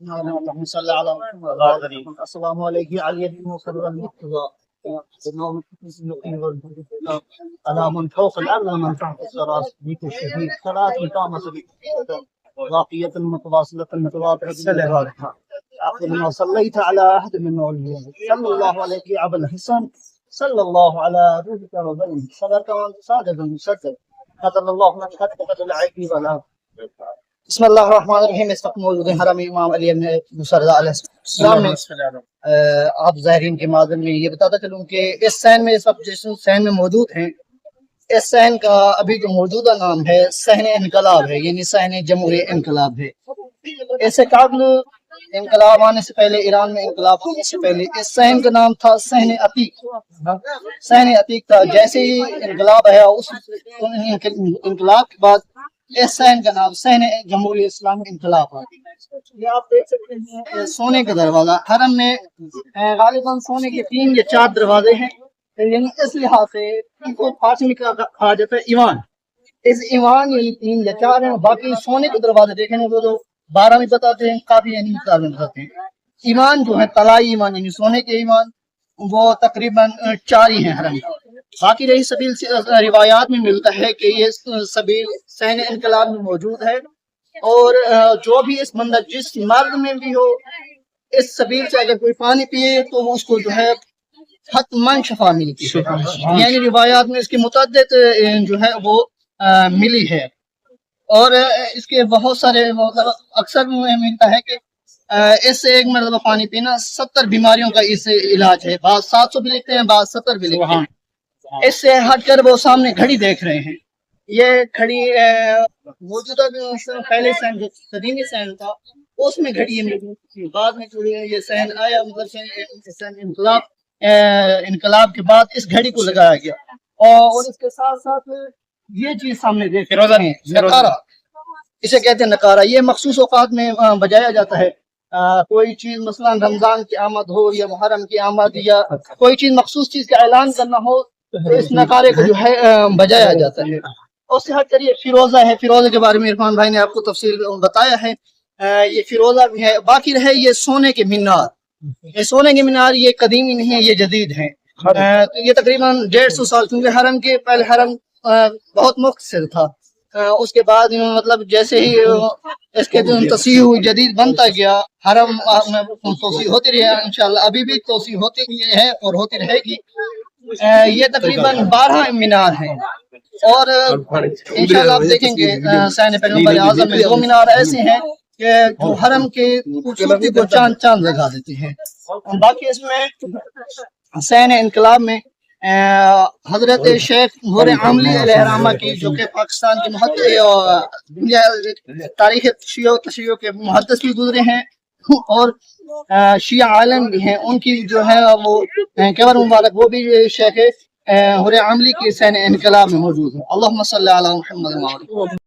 اللهم صل على محمد. السلام عليك علي بن مصر المقتضى على من فوق الأرض ومن تحت الثرى بك الشهيد صلاة قامت باقية المتواصلة بالصالحة آخر ما صليت على أحد من أولياء صلى الله عليك يا أبا الحسن صلى الله على روحك وبنك صدرك وأنت صادق مصدق قتل الله من خطك قتل العيب ولا بسم اللہ الرحمن الرحیم اس وقت موجود ہیں حرم امام علی ابن مسرد علیہ السلام آہ، آپ ظاہرین کے معذر میں یہ بتاتا چلوں کہ اس سین میں اس وقت جس سین میں موجود ہیں اس سین کا ابھی جو موجودہ نام ہے سہن انقلاب ہے یعنی سہن جمہوری انقلاب ہے اس سے قبل انقلاب آنے سے پہلے ایران میں انقلاب ہونے سے پہلے اس سہن کا نام تھا سہن عتیق سہن عتیق تھا جیسے ہی انقلاب آیا اس انقلاب کے بعد سہن کا نام سہن جمہوری اسلامی انقلاب ہے۔ یہ آپ دیکھ سکتے ہیں سونے کا دروازہ حرم میں غالباً سونے کے تین یا چار دروازے ہیں یعنی اس لحاظ سے ان کو فارسی میں کہا جاتا ہے ایوان۔ اس ایوان یعنی تین یا چار ہیں باقی سونے کے دروازے دیکھیں وہ تو بارہ میں بتاتے ہیں کافی یعنی مقدار میں بتاتے ہیں۔ ایمان جو ہے طلائی ایمان یعنی سونے کے ایمان وہ تقریباً چار ہی ہیں حرم میں باقی رہی سبیل روایات میں ملتا ہے کہ یہ سبیل سین انقلاب میں موجود ہے اور جو بھی اس بندہ جس مرد میں بھی ہو اس سبیل سے اگر کوئی پانی پیے تو اس کو جو ہے حتمن شفا ملتی ہے۔ یعنی روایات میں اس کی متعدد جو ہے وہ ملی ہے۔ اور اس کے بہت سارے مطلب اکثر ملتا ہے کہ اس سے ایک مرتبہ پانی پینا ستر بیماریوں کا اس سے علاج ہے۔ بعض سات سو بھی لکھتے ہیں بعض ستر بھی لکھتے ہیں۔ اس سے ہٹ کر وہ سامنے گھڑی دیکھ رہے ہیں۔ یہ گھڑی اہ، موجودہ جو پہلے سین جو قدیمی سین تھا اس میں گھڑی تھی بعد میں جو ہے۔ یہ سین آیا مطلب انقلاب انقلاب کے بعد اس گھڑی کو لگایا گیا۔ اور اس کے ساتھ ساتھ یہ چیز سامنے دیکھ رہے ہیں۔ نکارا اسے کہتے ہیں نکارا یہ مخصوص اوقات میں بجایا جاتا ہے۔ کوئی چیز مثلا رمضان کی آمد ہو یا محرم کی آمد یا کوئی چیز مخصوص چیز کا اعلان کرنا ہو اس نکارے کو جو ہے بجایا جاتا ہے۔ اور اس سے ہٹ کر یہ فیروزہ ہے۔ فیروزہ کے بارے میں عرفان بھائی نے آپ کو تفصیل بتایا ہے۔ یہ فیروزہ بھی ہے۔ باقی رہے یہ سونے کے مینار۔ یہ سونے کے مینار یہ قدیمی نہیں ہے یہ جدید ہیں۔ یہ تقریباً ڈیڑھ سو سال کیونکہ حرم کے پہلے حرم بہت مختصر تھا۔ اس کے بعد مطلب جیسے ہی اس کے ہوئی جدید بنتا گیا۔ حرم توسیع ہوتی رہی ہے انشاءاللہ۔ ابھی بھی توسیع ہوتی ہے اور ہوتی رہے گی۔ یہ تقریباً بارہ مینار ہیں۔ اور انشاءاللہ آپ دیکھیں گے سین پیغمبر اعظم میں دو مینار ایسے ہیں کہ جو حرم کے خوبصورتی کو چاند چاند لگا دیتے ہیں۔ باقی اس میں حسین انقلاب میں حضرت شیخ نور عاملی علیہ الرحمہ کی، جو کہ پاکستان کے محدث اور دنیا تاریخ شیعہ و تشیع کے محدث بھی گزرے ہیں۔ اور شیعہ عالم بھی ہیں۔ ان کی جو ہے وہ قبر مبارک، وہ بھی شیخ حر عملی کے سین انقلاب میں موجود ہے اللہم صلی علی محمد